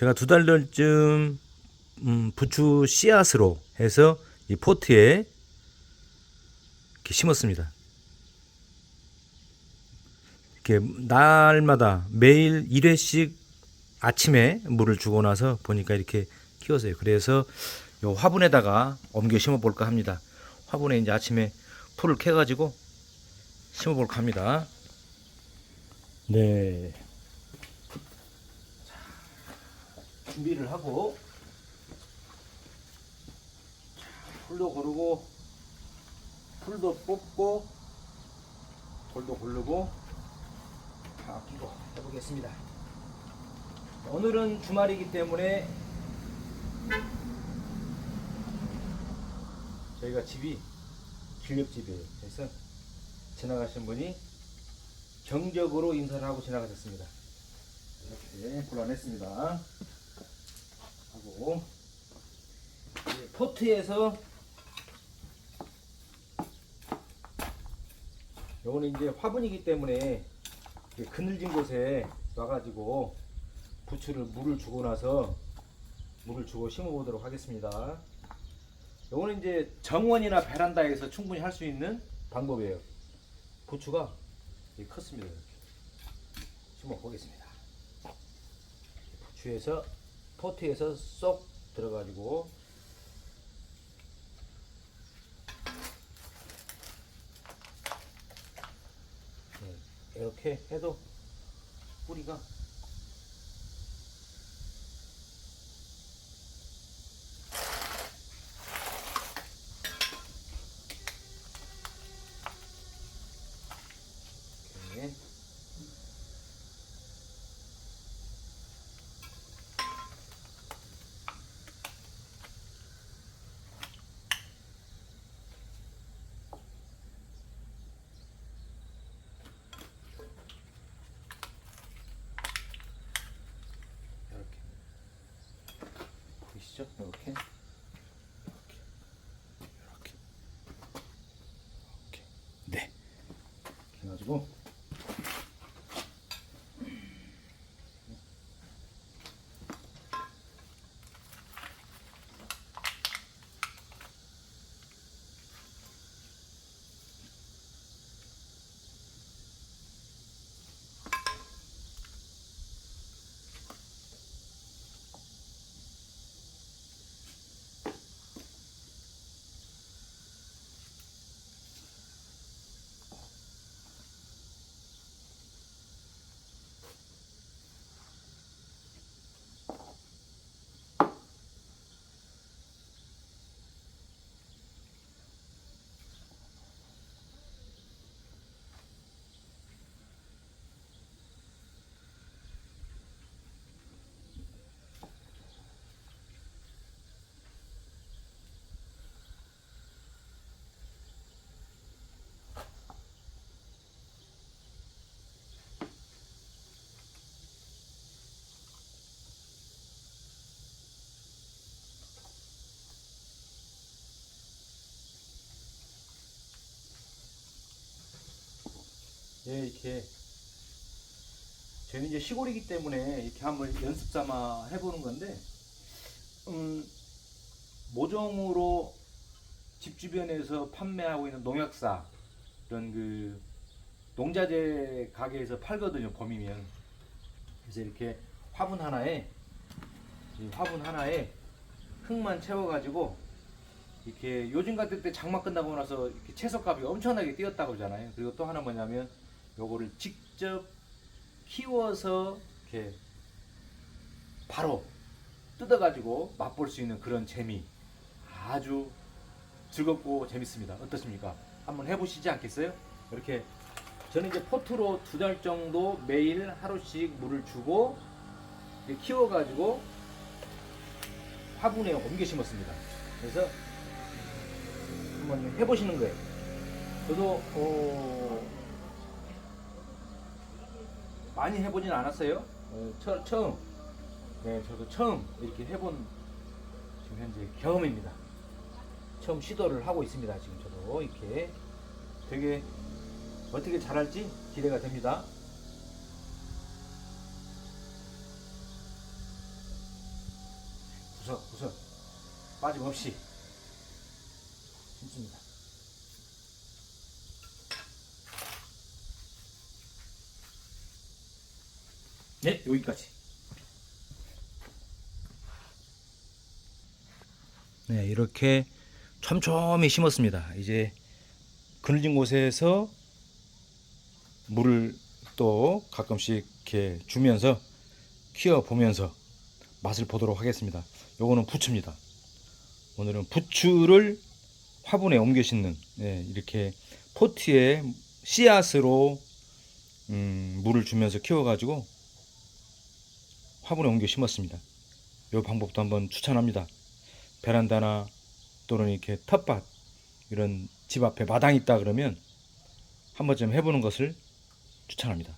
제가 두 달 전쯤 음, 부추 씨앗으로 해서 이 포트에 이렇게 심었습니다. 이렇게 날마다 매일 1회씩 아침에 물을 주고 나서 보니까 이렇게 키웠어요. 그래서 요 화분에다가 옮겨 심어 볼까 합니다. 화분에 이제 아침에 풀을 캐 가지고 심어 볼까 합니다. 네. 자, 준비를 하고 자, 풀도 고르고 풀도 뽑고 돌도 고르고 다 끼고 해보겠습니다. 오늘은 주말이기 때문에 저희가 집이 길렵집이에요. 그래서 지나가신 분이 경적으로 인사를 하고 지나가셨습니다. 이렇게 골라냈습니다. 하고 포트에서 요거는 이제 화분이기 때문에 그늘진 곳에 놔가지고 부추를 물을 주고 나서 물을 주고 심어 보도록 하겠습니다. 요거는 이제 정원이나 베란다에서 충분히 할 수 있는 방법이에요. 부추가 컸습니다. 심어 보겠습니다. 부추에서 포트에서 쏙 들어가지고. 네, 이렇게 해도 뿌리가 이렇게. 이렇게. 이렇게. 이렇게. 네. 이렇게 해가지고 예, 이렇게 저희는 이제 시골이기 때문에 이렇게 한번 연습 삼아 해보는 건데, 음, 모종으로 집 주변에서 판매하고 있는 농약사 이런 그 농자재 가게에서 팔거든요, 봄이면. 그래서 이렇게 화분 하나에 이 화분 하나에 흙만 채워가지고 이렇게 요즘 같을 때 장마 끝나고 나서 이렇게 채소값이 엄청나게 뛰었다고 그러잖아요. 그리고 또 하나 뭐냐면 요거를 직접 키워서 이렇게 바로 뜯어가지고 맛볼 수 있는 그런 재미 아주 즐겁고 재밌습니다. 어떻습니까? 한번 해보시지 않겠어요? 이렇게 저는 이제 포트로 두 달 정도 매일 하루씩 물을 주고 키워가지고 화분에 옮겨 심었습니다. 그래서 한번 해보시는 거예요. 저도 어, 많이 해보진 않았어요. 어, 처, 처음, 네, 저도 처음 이렇게 해본 지금 현재 경험입니다. 처음 시도를 하고 있습니다. 지금 저도 이렇게 되게 어떻게 잘할지 기대가 됩니다. 구석 구석 빠짐없이 심습니다. 네, 여기까지. 네, 이렇게 촘촘히 심었습니다. 이제 그늘진 곳에서 물을 또 가끔씩 이렇게 주면서 키워 보면서 맛을 보도록 하겠습니다. 요거는 부추입니다. 오늘은 부추를 화분에 옮겨 심는 네, 이렇게 포트에 씨앗으로 음, 물을 주면서 키워가지고 화분에 옮겨 심었습니다. 이 방법도 한번 추천합니다. 베란다나 또는 이렇게 텃밭 이런 집 앞에 마당 있다 그러면 한 번쯤 해보는 것을 추천합니다.